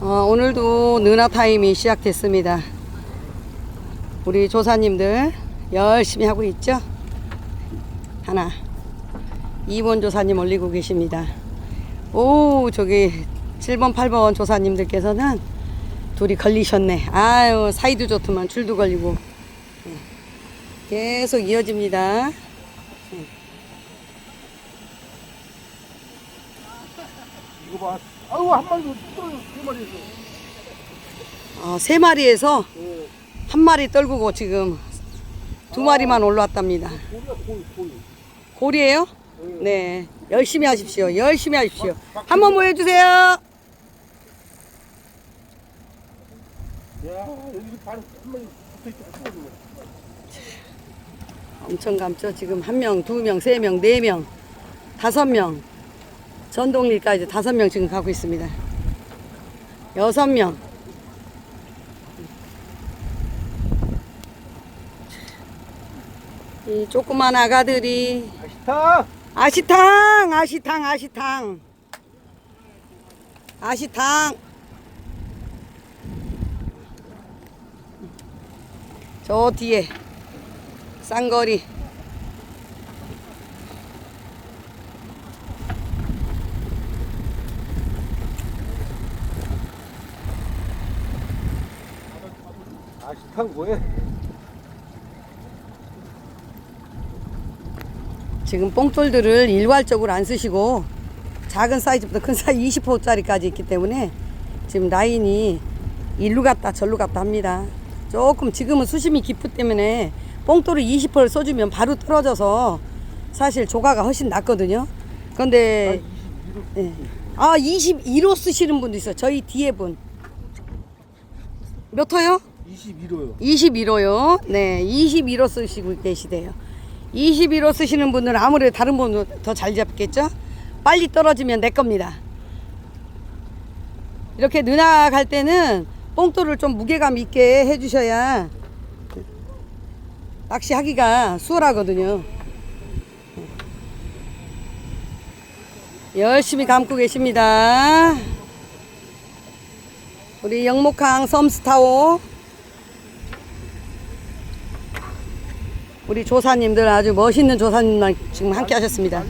어, 오늘도 느나 타임이 시작됐습니다. 우리 조사님들 열심히 하고 있죠? 하나. 2번 조사님 올리고 계십니다. 오, 저기 7번, 8번 조사님들께서는 둘이 걸리셨네. 아유, 사이도 좋더만 줄도 걸리고. 예. 계속 이어집니다. 이거 봐. 아우 한 마리 떨어져 두 마리 있어. 어, 세 마리에서 예. 한 마리 떨구고 지금 두 마리만 올라왔답니다. 고리야 고리 고리. 골이에요? 네. 열심히 하십시오. 열심히 하십시오. 한번 보여주세요. 야 여기 마리 붙어 있고 붙어 엄청 감죠. 지금 한 명, 두 명, 세 명, 네 명, 다섯 명. 전동리까지 다섯 명 지금 가고 있습니다. 여섯 명. 이 조그만 아가들이 아시타. 아시탕, 아시탕, 아시탕. 아시탕. 저 뒤에 쌍거리. 아시탄 뭐해? 지금 뽕돌들을 일괄적으로 안 쓰시고 작은 사이즈부터 큰 사이즈 20호짜리까지 있기 때문에 지금 라인이 일로 갔다 절로 갔다 합니다. 조금 지금은 수심이 깊기 때문에 뽕돌을 20호를 써주면 바로 떨어져서 사실 조가가 훨씬 낫거든요. 그런데 예. 아 22호 쓰시는 분도 있어요. 저희 뒤에 분. 몇 호요? 21호요. 21호요. 네, 21호 쓰시고 계시대요. 21호 쓰시는 분은 아무래도 다른 분은 더 잘 잡겠죠? 빨리 떨어지면 내 겁니다. 이렇게 누나 갈 때는 뽕돌을 좀 무게감 있게 해주셔야 낚시하기가 수월하거든요. 열심히 감고 계십니다. 우리 영목항 섬스타워 우리 조사님들 아주 멋있는 조사님만 지금 함께 하셨습니다.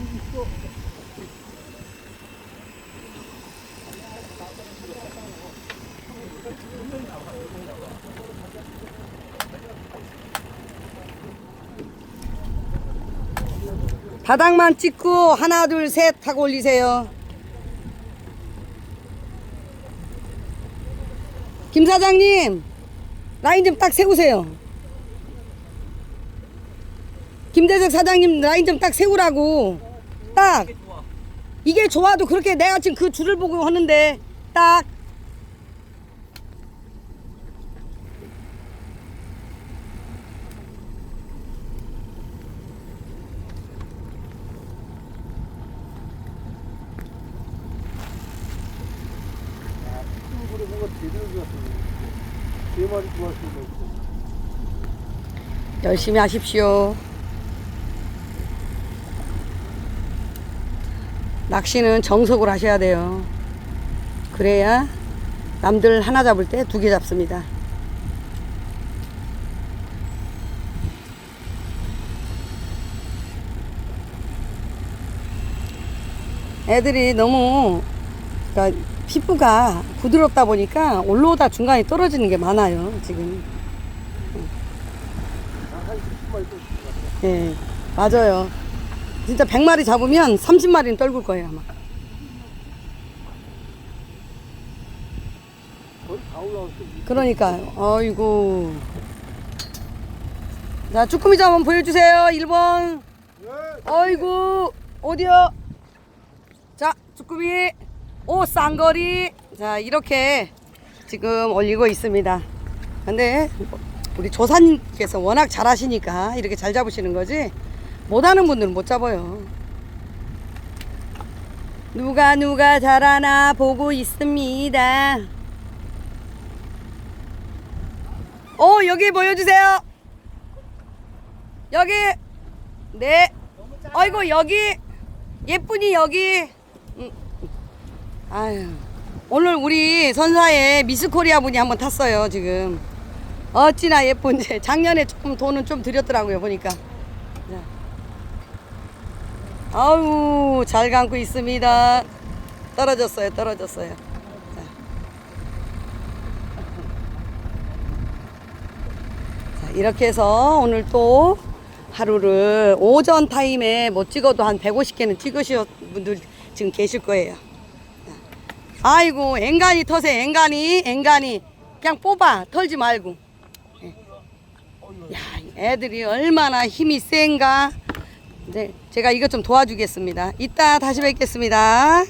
바닥만 찍고 하나 둘 셋 하고 올리세요. 김 사장님 라인 좀 딱 세우세요. 김대석 사장님 라인 좀 딱 세우라고 딱 이게 좋아도 그렇게 내가 지금 그 줄을 보고 하는데 딱. 열심히 하십시오. 낚시는 정석으로 하셔야 돼요. 그래야 남들 하나 잡을 때 두 개 잡습니다. 애들이 너무 그러니까 피부가 부드럽다 보니까 올라오다 중간에 떨어지는 게 많아요, 지금. 한 10마리 또 있을 것 같아. 예, 맞아요. 진짜 100마리 잡으면 30마리는 떨굴 거예요, 아마. 그러니까요. 어이구. 자, 쭈꾸미 좀 한번 보여주세요. 1번. 예. 어이구. 어디요? 자, 쭈꾸미. 오, 쌍거리. 자, 이렇게 지금 올리고 있습니다. 근데 우리 조사님께서 워낙 잘하시니까 이렇게 잘 잡으시는 거지. 못하는 분들은 못 잡아요. 누가 누가 잘하나 보고 있습니다. 오 여기 보여주세요. 여기 네. 어이구 여기 예쁜이 여기. 음. 아유 오늘 우리 선사에 미스 코리아 분이 한번 탔어요, 지금. 어찌나 예쁜지. 작년에 조금 돈은 좀 들였더라고요, 보니까. 자. 아우, 잘 감고 있습니다. 떨어졌어요, 떨어졌어요. 자. 자, 이렇게 해서 오늘 또 하루를 오전 타임에 못 찍어도 한 150개는 찍으신 분들 지금 계실 거예요. 아이고 앵간히 터세 앵간히 앵간히 그냥 뽑아 털지 말고 예. 야 애들이 얼마나 힘이 센가 이제 제가 이것 좀 도와주겠습니다. 이따 다시 뵙겠습니다